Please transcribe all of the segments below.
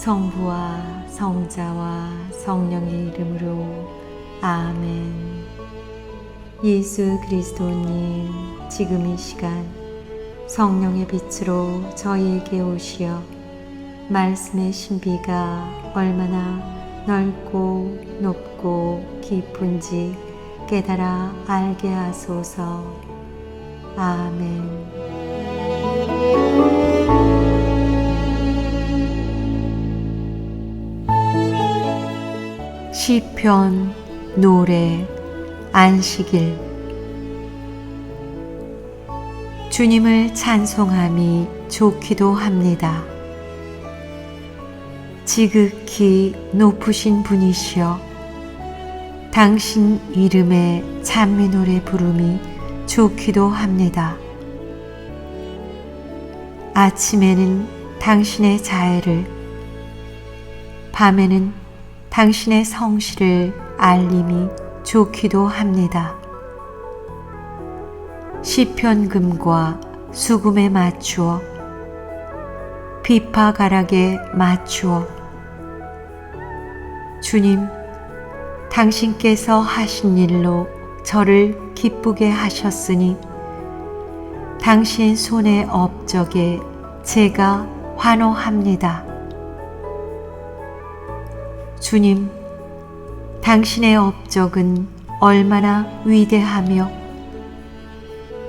성부와 성자와 성령의 이름으로 아멘. 예수 그리스도님, 지금 이 시간 성령의 빛으로 저희에게 오시어 말씀의 신비가 얼마나 넓고 높고 깊은지 깨달아 알게 하소서. 아멘. 시편 노래 안식일 주님을 찬송함이 좋기도 합니다. 지극히 높으신 분이시여 당신 이름의 찬미 노래 부름이 좋기도 합니다. 아침에는 당신의 자애를 밤에는 당신의 성실을 알림이 좋기도 합니다. 시편금과 수금에 맞추어 비파 가락에 맞추어 주님 당신께서 하신 일로 저를 기쁘게 하셨으니 당신 손의 업적에 제가 환호합니다. 주님, 당신의 업적은 얼마나 위대하며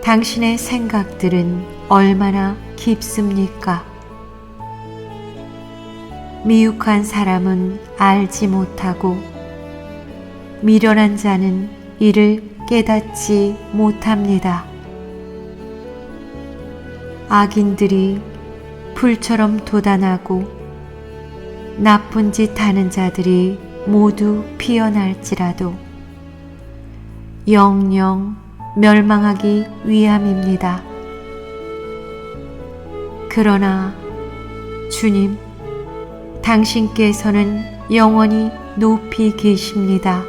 당신의 생각들은 얼마나 깊습니까? 미육한 사람은 알지 못하고 미련한 자는 이를 깨닫지 못합니다. 악인들이 불처럼 도단하고 나쁜 짓 하는 자들이 모두 피어날지라도 영영 멸망하기 위함입니다. 그러나 주님, 당신께서는 영원히 높이 계십니다.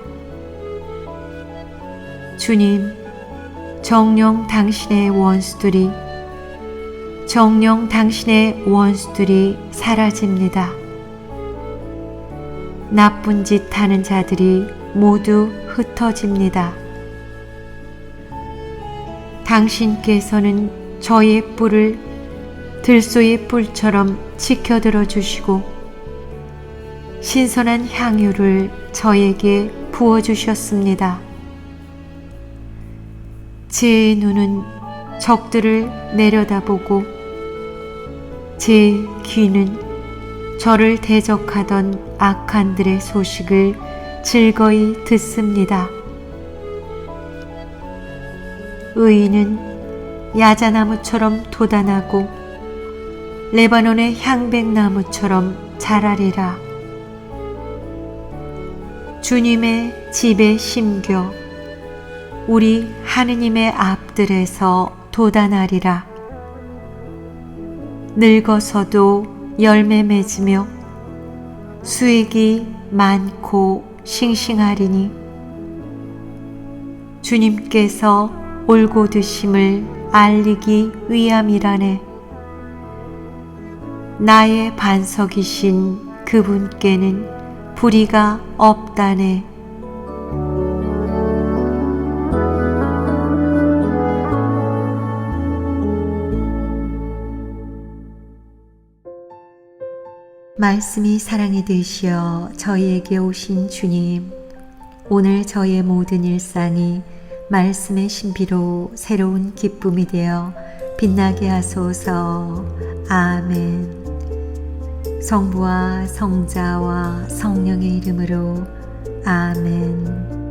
주님, 정령 당신의 원수들이 정령 당신의 원수들이 사라집니다. 나쁜 짓 하는 자들이 모두 흩어집니다. 당신께서는 저의 뿔을 들소의 뿔처럼 지켜들어 주시고 신선한 향유를 저에게 부어 주셨습니다. 제 눈은 적들을 내려다보고 제 귀는 저를 대적하던 악한들의 소식을 즐거이 듣습니다. 의인은 야자나무처럼 도단하고 레바논의 향백나무처럼 자라리라. 주님의 집에 심겨 우리 하느님의 앞들에서 도단하리라. 늙어서도 열매 맺으며 수익이 많고 싱싱하리니 주님께서 올고 드심을 알리기 위함이라네. 나의 반석이신 그분께는 불의가 없다네. 말씀이 사랑이 되시어 저희에게 오신 주님, 오늘 저의 모든 일상이 말씀의 신비로 새로운 기쁨이 되어 빛나게 하소서. 아멘. 성부와 성자와 성령의 이름으로 아멘.